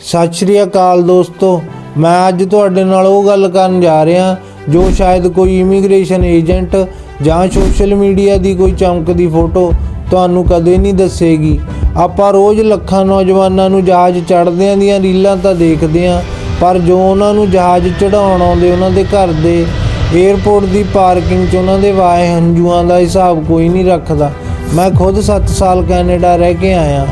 ਸਤਿ ਸ਼੍ਰੀ ਅਕਾਲ ਦੋਸਤੋ, ਮੈਂ ਅੱਜ ਤੁਹਾਡੇ ਨਾਲ ਉਹ ਗੱਲ ਕਰਨ ਜਾ ਰਿਹਾ ਜੋ ਸ਼ਾਇਦ ਕੋਈ ਇਮੀਗ੍ਰੇਸ਼ਨ ਏਜੰਟ ਜਾਂ ਸੋਸ਼ਲ ਮੀਡੀਆ ਦੀ ਕੋਈ ਚਮਕਦੀ ਫੋਟੋ ਤੁਹਾਨੂੰ ਕਦੇ ਨਹੀਂ ਦੱਸੇਗੀ। ਆਪਾਂ ਰੋਜ਼ ਲੱਖਾਂ ਨੌਜਵਾਨਾਂ ਨੂੰ ਜਹਾਜ਼ ਚੜ੍ਹਦਿਆਂ ਦੀਆਂ ਰੀਲਾਂ ਤਾਂ ਦੇਖਦੇ ਹਾਂ, ਪਰ ਜੋ ਉਹਨਾਂ ਨੂੰ ਜਹਾਜ਼ ਚੜਾਉਣ ਆਉਂਦੇ ਉਹਨਾਂ ਦੇ ਘਰ ਦੇ 에ਅਰਪੋਰਟ ਦੀ ਪਾਰਕਿੰਗ 'ਚ ਉਹਨਾਂ ਦੇ ਵਾਏ ਹੰਝੂਆਂ ਦਾ ਹਿਸਾਬ ਕੋਈ ਨਹੀਂ ਰੱਖਦਾ। ਮੈਂ ਖੁਦ 7 ਸਾਲ ਕੈਨੇਡਾ ਰਹਿ ਕੇ ਆਇਆ।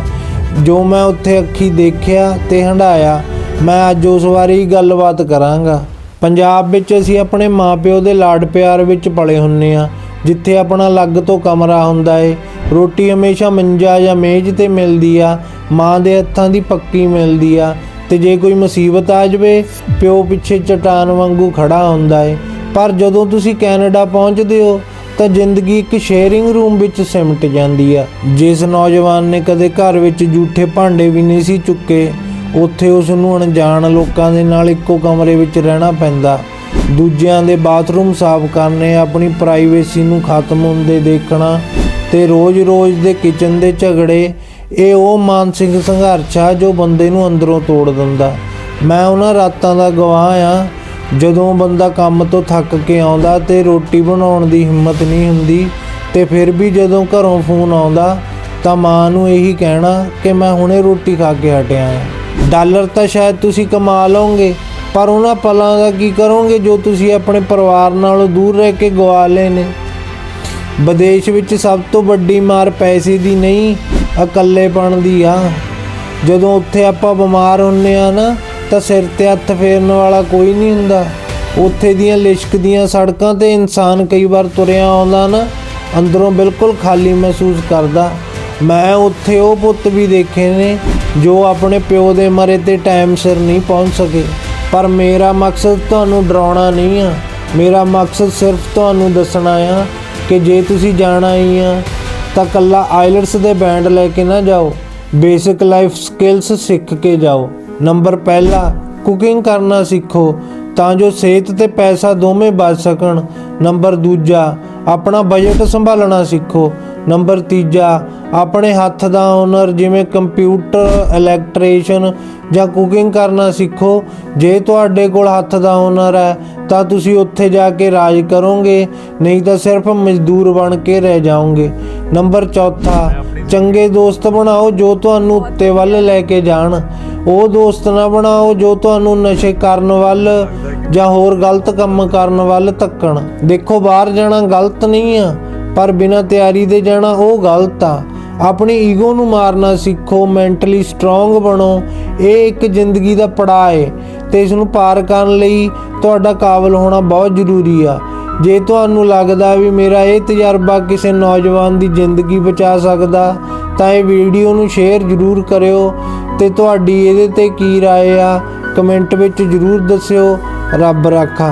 ਜੋ ਮੈਂ ਉੱਥੇ ਅੱਖੀ ਦੇਖਿਆ ਤੇ ਹੰਡਾਇਆ ਮੈਂ ਅੱਜ ਉਸ ਬਾਰੇ ਹੀ ਗੱਲਬਾਤ ਕਰਾਂਗਾ। ਪੰਜਾਬ ਵਿੱਚ ਅਸੀਂ ਆਪਣੇ ਮਾਪਿਓ ਦੇ ਲਾਡ ਪਿਆਰ ਵਿੱਚ ਪਲੇ ਹੁੰਨੇ ਆ, ਜਿੱਥੇ ਆਪਣਾ ਅਲੱਗ ਤੋਂ ਕਮਰਾ ਹੁੰਦਾ ਏ, ਰੋਟੀ ਹਮੇਸ਼ਾ ਮੰਜਾ ਜਾਂ ਮੇਜ਼ ਤੇ ਮਿਲਦੀ ਆ, ਮਾਂ ਦੇ ਹੱਥਾਂ ਦੀ ਪੱਕੀ ਮਿਲਦੀ ਆ, ਤੇ ਜੇ ਕੋਈ ਮੁਸੀਬਤ ਆ ਜਾਵੇ, ਪਿਓ ਪਿੱਛੇ ਚਟਾਨ ਵਾਂਗੂ ਖੜਾ ਹੁੰਦਾ ਏ। ਪਰ ਜਦੋਂ ਤੁਸੀਂ ਕੈਨੇਡਾ ਪਹੁੰਚਦੇ ਹੋ ਤਾਂ ਜ਼ਿੰਦਗੀ ਇੱਕ ਸ਼ੇਅਰਿੰਗ ਰੂਮ ਵਿੱਚ ਸਿਮਟ ਜਾਂਦੀ ਆ। ਜਿਸ ਨੌਜਵਾਨ ਨੇ ਕਦੇ ਘਰ ਵਿੱਚ ਜੂਠੇ ਭਾਂਡੇ ਵੀ ਨਹੀਂ ਸੀ ਚੁੱਕੇ, ਉੱਥੇ ਉਸ ਨੂੰ ਅਣਜਾਣ ਲੋਕਾਂ ਦੇ ਨਾਲ ਇੱਕੋ ਕਮਰੇ ਵਿੱਚ ਰਹਿਣਾ ਪੈਂਦਾ। ਦੂਜਿਆਂ ਦੇ ਬਾਥਰੂਮ ਸਾਫ਼ ਕਰਨੇ, ਆਪਣੀ ਪ੍ਰਾਈਵੇਸੀ ਨੂੰ ਖਤਮ ਹੁੰਦੇ ਦੇਖਣਾ ਤੇ ਰੋਜ਼-ਰੋਜ਼ ਦੇ ਕਿਚਨ ਦੇ ਝਗੜੇ, ਇਹ ਉਹ ਮਾਨਸਿਕ ਸੰਘਰਸ਼ ਆ ਜੋ ਬੰਦੇ ਨੂੰ ਅੰਦਰੋਂ ਤੋੜ ਦਿੰਦਾ। ਮੈਂ ਉਹਨਾਂ ਰਾਤਾਂ ਦਾ ਗਵਾਹ ਆ ਜਦੋਂ ਬੰਦਾ ਕੰਮ ਤੋਂ ਥੱਕ ਕੇ ਆਉਂਦਾ ਤੇ ਰੋਟੀ ਬਣਾਉਣ ਦੀ ਹਿੰਮਤ ਨਹੀਂ ਹੁੰਦੀ ਤੇ ਫਿਰ ਵੀ ਜਦੋਂ ਘਰੋਂ ਫੋਨ ਆਉਂਦਾ ਤਾਂ ਮਾਂ ਨੂੰ ਇਹੀ ਕਹਿਣਾ ਕਿ ਮੈਂ ਹੁਣੇ ਰੋਟੀ ਖਾ ਕੇ ਹਟਿਆ ਹਾਂ। ਡਾਲਰ ਤਾਂ ਸ਼ਾਇਦ ਤੁਸੀਂ ਕਮਾ ਲਓਗੇ, ਪਰ ਉਹਨਾਂ ਪਲਾਂ ਦਾ ਕੀ ਕਰੋਗੇ ਜੋ ਤੁਸੀਂ ਆਪਣੇ ਪਰਿਵਾਰ ਨਾਲੋਂ ਦੂਰ ਰਹਿ ਕੇ ਗਵਾ ਲਏ ਨੇ? ਵਿਦੇਸ਼ ਵਿੱਚ ਸਭ ਤੋਂ ਵੱਡੀ ਮਾਰ ਪੈਸੇ ਦੀ ਨਹੀਂ, ਇਕੱਲੇਪਣ ਦੀ ਆ। ਜਦੋਂ ਉੱਥੇ ਆਪਾਂ ਬਿਮਾਰ ਹੁੰਨੇ ਆ ਨਾ ਤਾਂ ਸਿਰ ਤੇ ਹੱਥ ਫੇਰਨ ਵਾਲਾ ਕੋਈ ਨਹੀਂ ਹੁੰਦਾ। ਉੱਥੇ ਦੀਆਂ ਲਿਸ਼ਕਦੀਆਂ ਸੜਕਾਂ ਤੇ ਇਨਸਾਨ ਕਈ ਵਾਰ ਤੁਰਿਆ ਆਉਂਦਾ ਨਾ, ਅੰਦਰੋਂ ਬਿਲਕੁਲ ਖਾਲੀ ਮਹਿਸੂਸ ਕਰਦਾ। ਮੈਂ ਉੱਥੇ ਉਹ ਪੁੱਤ ਵੀ ਦੇਖੇ ਨੇ, ਜੋ ਆਪਣੇ ਪਿਓ ਦੇ ਮਰੇ ਤੇ ਟਾਈਮ ਸਿਰ ਨਹੀਂ ਪਹੁੰਚ ਸਕੇ। ਪਰ ਮੇਰਾ ਮਕਸਦ ਤੁਹਾਨੂੰ ਡਰਾਉਣਾ ਨਹੀਂ ਆ। ਮੇਰਾ ਮਕਸਦ ਸਿਰਫ ਤੁਹਾਨੂੰ ਦੱਸਣਾ ਆ ਕਿ ਜੇ ਤੁਸੀਂ ਜਾਣਾ ਹੀ ਆ, ਤਾਂ ਕੱਲਾ ਆਈਲਟਸ ਦੇ ਬੈਂਡ ਲੈ ਕੇ ਨਾ ਜਾਓ। ਬੇਸਿਕ ਲਾਈਫ ਸਕਿੱਲਸ ਸਿੱਖ ਕੇ ਜਾਓ। ਨੰਬਰ ਪਹਿਲਾ ਕੁਕਿੰਗ ਕਰਨਾ ਸਿੱਖੋ ਤਾਂ ਜੋ ਸਿਹਤ ਤੇ ਪੈਸਾ ਦੋਵੇਂ ਬਚ ਸਕਣ। ਨੰਬਰ ਦੂਜਾ, ਆਪਣਾ ਬਜਟ ਸੰਭਾਲਣਾ ਸਿੱਖੋ। ਨੰਬਰ ਤੀਜਾ, ਆਪਣੇ ਹੱਥ ਦਾ ਹੁਨਰ ਜਿਵੇਂ ਕੰਪਿਊਟਰ ਇਲੈਕਟ੍ਰੀਸ਼ਨ ਜਾਂ ਕੁਕਿੰਗ ਕਰਨਾ ਸਿੱਖੋ। ਜੇ ਤੁਹਾਡੇ ਕੋਲ ਹੱਥ ਦਾ ਹੁਨਰ ਹੈ, ਤਾਂ ਤੁਸੀਂ ਉੱਥੇ ਜਾ ਕੇ ਰਾਜ ਕਰੋਗੇ, ਨਹੀਂ ਤਾਂ ਸਿਰਫ ਮਜ਼ਦੂਰ ਬਣ ਕੇ ਰਹਿ ਜਾਓਗੇ। ਨੰਬਰ ਚੌਥਾ, ਚੰਗੇ ਦੋਸਤ ਬਣਾਓ ਜੋ ਤੁਹਾਨੂੰ ਉੱਤੇ ਵੱਲ ਲੈ ਕੇ ਜਾਣ। ਉਹ ਦੋਸਤ ਨਾ ਬਣਾਓ ਜੋ ਤੁਹਾਨੂੰ ਨਸ਼ੇ ਕਰਨ ਵੱਲ ਜਾਂ ਹੋਰ ਗਲਤ ਕੰਮ ਕਰਨ ਵੱਲ ਧੱਕਣ। ਦੇਖੋ ਬਾਹਰ ਜਾਣਾ ਗਲਤ ਨਹੀਂ ਆ, ਪਰ ਬਿਨਾਂ ਤਿਆਰੀ ਦੇ ਜਾਣਾ ਉਹ ਗਲਤ ਆ। ਆਪਣੀ ਈਗੋ ਨੂੰ ਮਾਰਨਾ ਸਿੱਖੋ, ਮੈਂਟਲੀ ਸਟਰੋਂਗ ਬਣੋ। ਇਹ ਇੱਕ ਜ਼ਿੰਦਗੀ ਦਾ ਪੜਾਅ ਹੈ ਤੇ ਇਸ ਨੂੰ ਪਾਰ ਕਰਨ ਲਈ ਤੁਹਾਡਾ ਕਾਬਲ ਹੋਣਾ ਬਹੁਤ ਜ਼ਰੂਰੀ ਆ। ਜੇ ਤੁਹਾਨੂੰ ਲੱਗਦਾ ਵੀ ਮੇਰਾ ਇਹ ਤਜਰਬਾ ਕਿਸੇ ਨੌਜਵਾਨ ਦੀ ਜ਼ਿੰਦਗੀ ਬਚਾ ਸਕਦਾ, ਤਾਂ ਇਹ ਵੀਡੀਓ ਨੂੰ ਸ਼ੇਅਰ ਜ਼ਰੂਰ ਕਰਿਓ। ਤੇ ਤੁਹਾਡੀ ਇਹਦੇ ਤੇ ਕੀ رائے ਆ ਕਮੈਂਟ ਵਿੱਚ ਜ਼ਰੂਰ ਦੱਸਿਓ ਰੱਬ ਰਾਖਾ